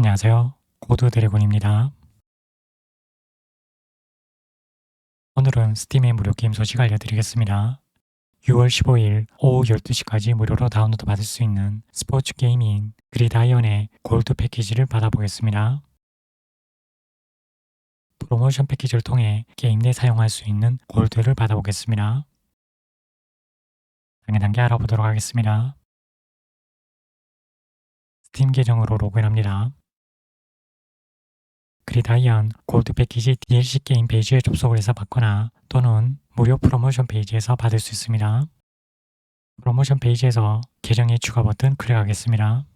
안녕하세요. 고드 드래곤입니다. 오늘은 스팀의 무료 게임 소식 알려드리겠습니다. 6월 15일 오후 12시까지 무료로 다운로드 받을 수 있는 스포츠 게임인 그리다이언의 골드 패키지를 받아보겠습니다. 프로모션 패키지를 통해 게임 내 사용할 수 있는 골드를 받아보겠습니다. 당연한 게 알아보도록 하겠습니다. 스팀 계정으로 로그인합니다. 그리다이언 골드 패키지 DLC 게임 페이지에 접속을 해서 받거나 또는 무료 프로모션 페이지에서 받을 수 있습니다. 프로모션 페이지에서 계정의 추가 버튼 클릭하겠습니다.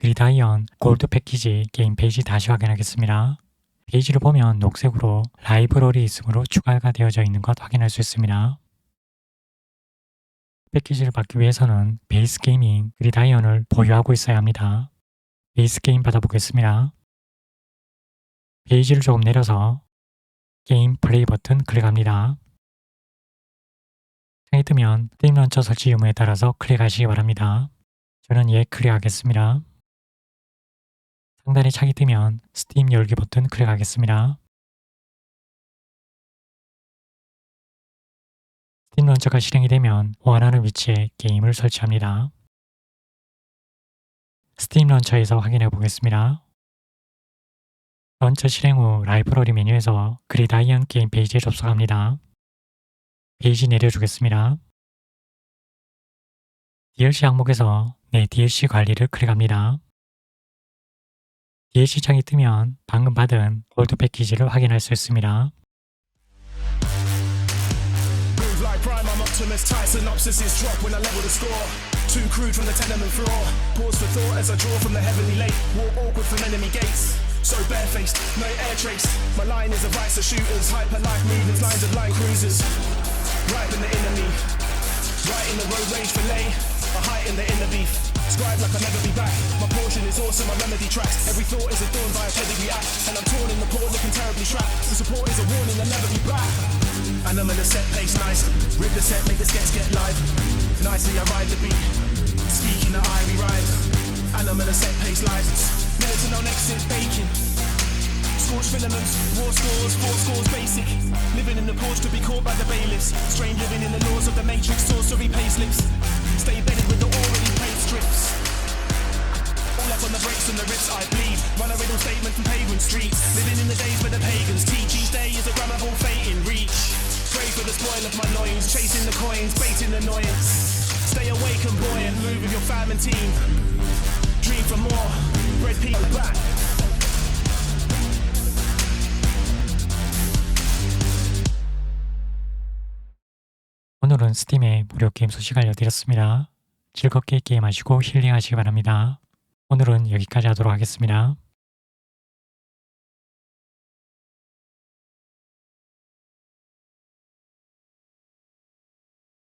그리다이언 골드 패키지 게임 페이지 다시 확인하겠습니다. 페이지를 보면 녹색으로 라이브러리 있음으로 추가가 되어져 있는 것 확인할 수 있습니다. 패키지를 받기 위해서는 베이스 게임인 그리다이언을 보유하고 있어야 합니다. 베이스 게임 받아보겠습니다. 페이지를 조금 내려서 게임 플레이 버튼 클릭합니다. 창이 뜨면 게임 런처 설치 유무에 따라서 클릭하시기 바랍니다. 저는 예 클릭하겠습니다. 상단에 창이 뜨면 스팀 열기 버튼 클릭하겠습니다. 스팀 런처가 실행이 되면 원하는 위치에 게임을 설치합니다. 스팀 런처에서 확인해 보겠습니다. 런처 실행 후 라이브러리 메뉴에서 그리다이언 게임 페이지에 접속합니다. 페이지 내려주겠습니다. DLC 항목에서 내 DLC 관리를 클릭합니다. DLC 창이 뜨면 방금 받은 골드 패키지를 확인할 수 있습니다. Prime, I'm Optimus. Tight synopsis is drop when I level the score. Too crude from the tenement floor. Pause for thought as I draw from the heavenly lake. Walk awkward from enemy gates. So barefaced, no air trace. My line is a vice of shooters. Hyper life movements, lines of line cruisers. Right in the enemy. Right in the road rage fillet. A height in the inner beef. Scribe like I'll never be back. My portion is awesome, my remedy tracks. Every thought is adorned by a pedigree act. And I'm torn in the port, looking terribly trapped. The support is a warning, I'll never be back. And I'm in a set pace nice. Rip the set, make the skets get live. Nicely, I ride the beat. Speaking the Irie rhyme. And I'm in a set pace license. Militant on exit baking. Scorched filaments, war scores, four scores basic. Living in the porch to be caught by the bailiffs. Strange living in the laws of the matrix, sorcery payslips. Stay bedded with the already paid strips. All up on the brakes and the ribs I bleed. Run a riddle statement from pavement streets. Living in the days where the pagans teach. Each day is a grammable fate loins. Chasing the coins, baiting annoyance. Stay awake and buoyant. Move with your fam and team. Dream for more. Red people back. 오늘은 스팀의 무료 게임 소식 알려드렸습니다. 즐겁게 게임하시고 힐링하시기 바랍니다. 오늘은 여기까지 하도록 하겠습니다.